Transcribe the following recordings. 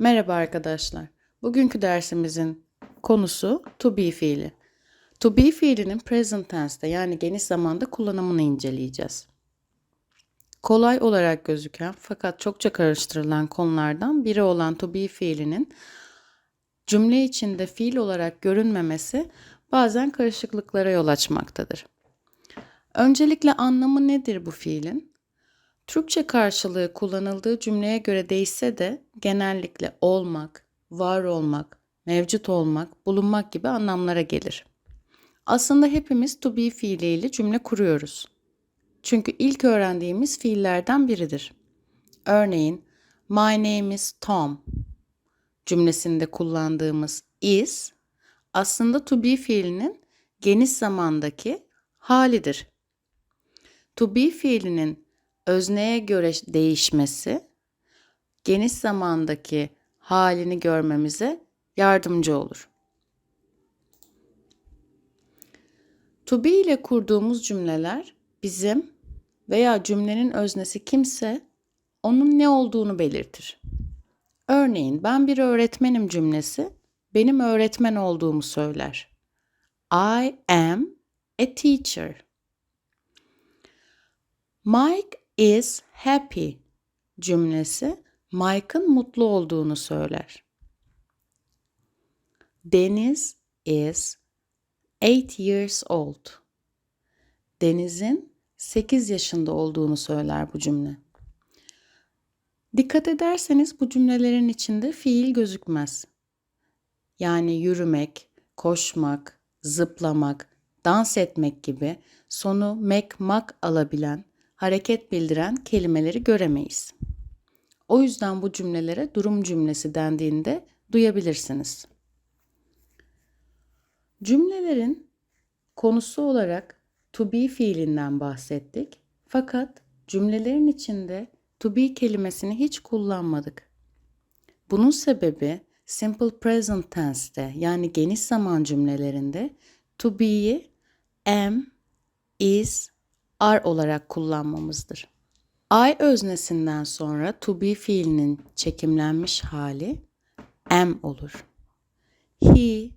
Merhaba arkadaşlar. Bugünkü dersimizin konusu to be fiili. To be fiilinin present tense'te yani geniş zamanda kullanımını inceleyeceğiz. Kolay olarak gözüken fakat çokça karıştırılan konulardan biri olan to be fiilinin cümle içinde fiil olarak görünmemesi bazen karışıklıklara yol açmaktadır. Öncelikle anlamı nedir bu fiilin? Türkçe karşılığı kullanıldığı cümleye göre değişse de genellikle olmak, var olmak, mevcut olmak, bulunmak gibi anlamlara gelir. Aslında hepimiz to be fiiliyle cümle kuruyoruz. Çünkü ilk öğrendiğimiz fiillerden biridir. Örneğin My name is Tom cümlesinde kullandığımız is aslında to be fiilinin geniş zamandaki halidir. To be fiilinin özneye göre değişmesi geniş zamandaki halini görmemize yardımcı olur. To be ile kurduğumuz cümleler bizim veya cümlenin öznesi kimse onun ne olduğunu belirtir. Örneğin ben bir öğretmenim cümlesi benim öğretmen olduğumu söyler. I am a teacher. Mike is happy cümlesi Mike'ın mutlu olduğunu söyler. Deniz is 8 years old. Deniz'in 8 yaşında olduğunu söyler bu cümle. Dikkat ederseniz bu cümlelerin içinde fiil gözükmez. Yani yürümek, koşmak, zıplamak, dans etmek gibi sonu mek mak alabilen hareket bildiren kelimeleri göremeyiz. O yüzden bu cümlelere durum cümlesi dendiğinde duyabilirsiniz. Cümlelerin konusu olarak to be fiilinden bahsettik. Fakat cümlelerin içinde to be kelimesini hiç kullanmadık. Bunun sebebi simple present tense'te yani geniş zaman cümlelerinde to be'yi am, is, are olarak kullanmamızdır. I öznesinden sonra to be fiilinin çekimlenmiş hali am olur. He,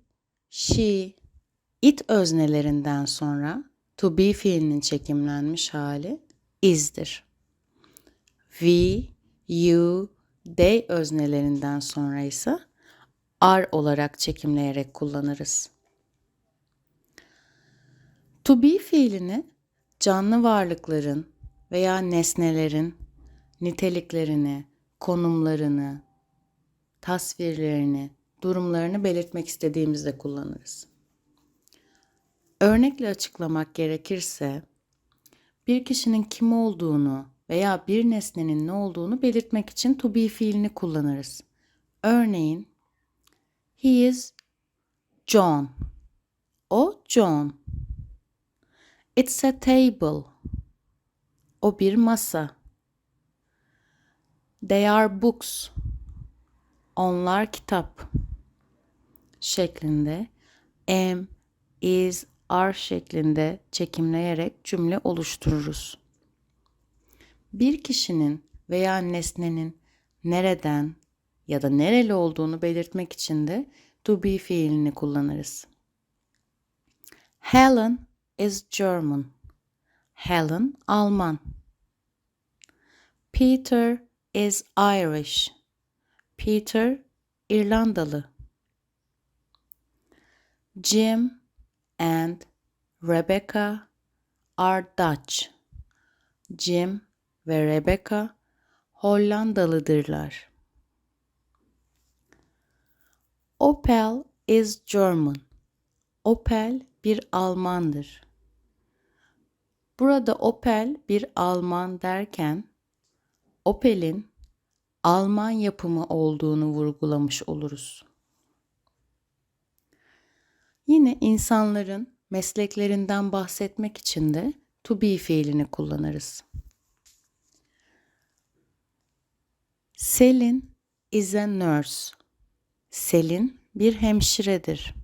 she, it öznelerinden sonra to be fiilinin çekimlenmiş hali is'dir. We, you, they öznelerinden sonra ise are olarak çekimleyerek kullanırız. To be fiilini canlı varlıkların veya nesnelerin niteliklerini, konumlarını, tasvirlerini, durumlarını belirtmek istediğimizde kullanırız. Örnekle açıklamak gerekirse bir kişinin kim olduğunu veya bir nesnenin ne olduğunu belirtmek için to be fiilini kullanırız. Örneğin he is John. O John. It's a table. O bir masa. They are books. Onlar kitap. Şeklinde am, is, are şeklinde çekimleyerek cümle oluştururuz. Bir kişinin veya nesnenin nereden ya da nereli olduğunu belirtmek için de to be fiilini kullanırız. Helen is German. Helen Alman. Peter is Irish. Peter İrlandalı. Jim and Rebecca are Dutch. Jim ve Rebecca Hollandalıdırlar. Opel is German. Opel bir Almandır. Burada Opel bir Alman derken Opel'in Alman yapımı olduğunu vurgulamış oluruz. Yine insanların mesleklerinden bahsetmek için de to be fiilini kullanırız. Selin is a nurse. Selin bir hemşiredir.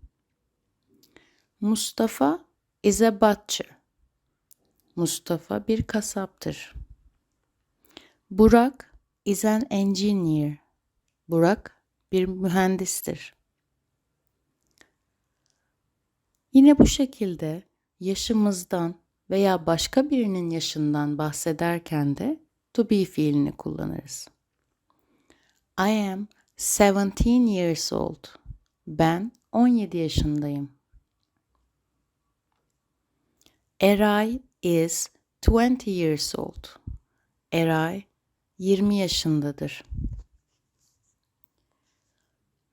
Mustafa is a butcher. Mustafa bir kasaptır. Burak is an engineer. Burak bir mühendistir. Yine bu şekilde yaşımızdan veya başka birinin yaşından bahsederken de to be fiilini kullanırız. I am 17 years old. Ben 17 yaşındayım. Eray is 20 years old. Eray 20 yaşındadır.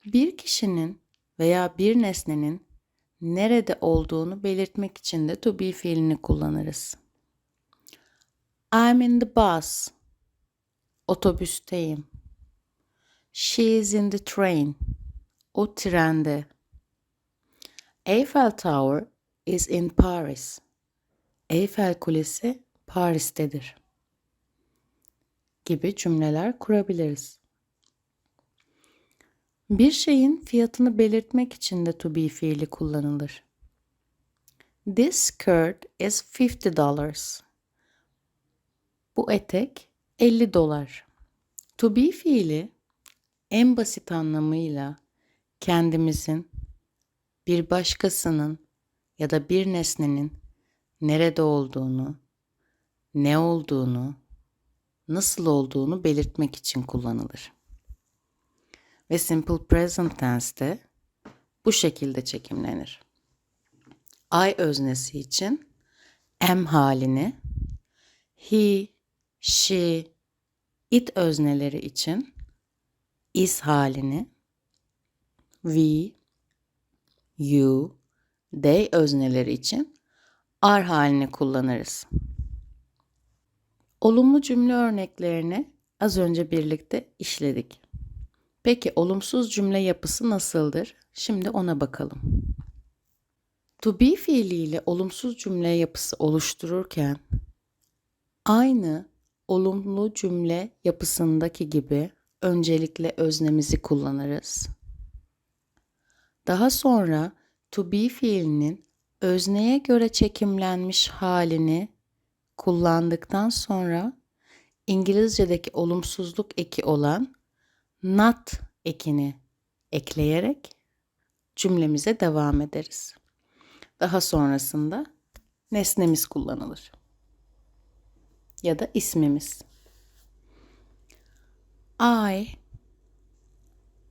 Bir kişinin veya bir nesnenin nerede olduğunu belirtmek için de to be fiilini kullanırız. I'm in the bus. Otobüsteyim. She is in the train. O trende. Eiffel Tower is in Paris. Eiffel Kulesi Paris'tedir. Gibi cümleler kurabiliriz. Bir şeyin fiyatını belirtmek için de to be fiili kullanılır. This skirt is 50 dollars. Bu etek 50 dolar. To be fiili en basit anlamıyla kendimizin bir başkasının ya da bir nesnenin nerede olduğunu, ne olduğunu, nasıl olduğunu belirtmek için kullanılır. Ve simple present tense'te bu şekilde çekimlenir. I öznesi için am halini, he, she, it özneleri için is halini, we, you, they özneleri için are halini kullanırız. Olumlu cümle örneklerini az önce birlikte işledik. Peki olumsuz cümle yapısı nasıldır? Şimdi ona bakalım. To be fiiliyle olumsuz cümle yapısı oluştururken aynı olumlu cümle yapısındaki gibi öncelikle öznemizi kullanırız. Daha sonra to be fiilinin özneye göre çekimlenmiş halini kullandıktan sonra İngilizce'deki olumsuzluk eki olan not ekini ekleyerek cümlemize devam ederiz. Daha sonrasında nesnemiz kullanılır. Ya da ismimiz. I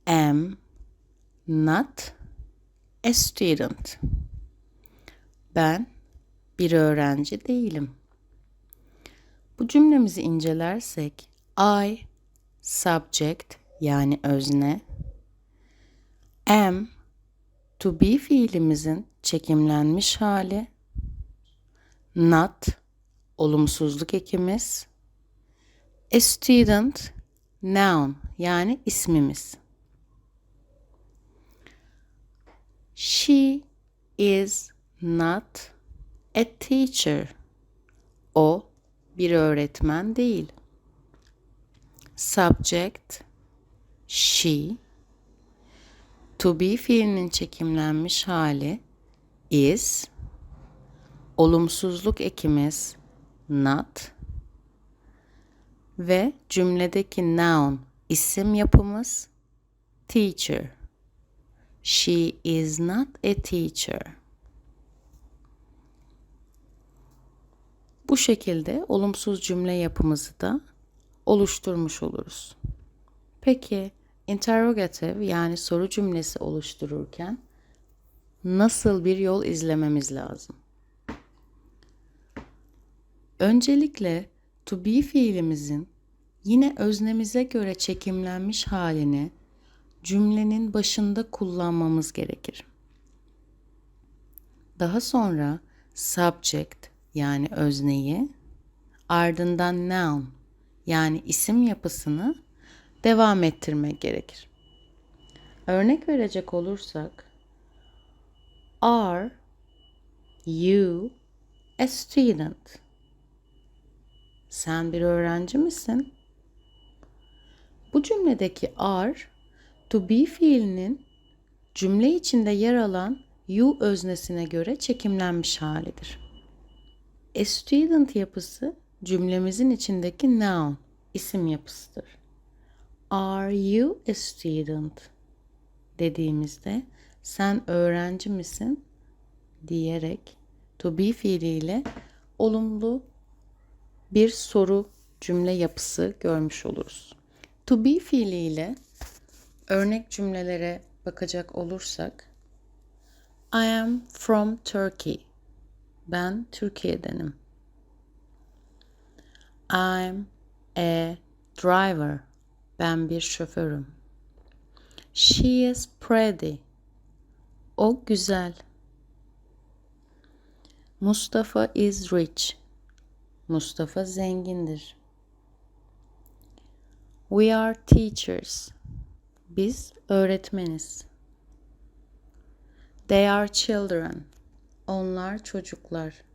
am not a student. Ben bir öğrenci değilim. Bu cümlemizi incelersek I subject yani özne am to be fiilimizin çekimlenmiş hali not olumsuzluk ekimiz a student noun yani ismimiz. She is not a teacher. O bir öğretmen değil. Subject she to be fiilinin çekimlenmiş hali is olumsuzluk ekimiz not ve cümledeki noun isim yapımız teacher. She is not a teacher. Bu şekilde olumsuz cümle yapımızı da oluşturmuş oluruz. Peki interrogative yani soru cümlesi oluştururken nasıl bir yol izlememiz lazım? Öncelikle to be fiilimizin yine öznemize göre çekimlenmiş halini cümlenin başında kullanmamız gerekir. Daha sonra subject yani özneyi ardından noun yani isim yapısını devam ettirmek gerekir. Örnek verecek olursak Are you a student? Sen bir öğrenci misin? Bu cümledeki are to be fiilinin cümle içinde yer alan you öznesine göre çekimlenmiş halidir. A student yapısı cümlemizin içindeki noun, isim yapısıdır. Are you a student? dediğimizde sen öğrenci misin diyerek to be fiiliyle olumlu bir soru cümle yapısı görmüş oluruz. To be fiiliyle örnek cümlelere bakacak olursak I am from Turkey. Ben Türkiye'denim. I'm a driver. Ben bir şoförüm. She is pretty. O güzel. Mustafa is rich. Mustafa zengindir. We are teachers. Biz öğretmeniz. They are children. Onlar çocuklar.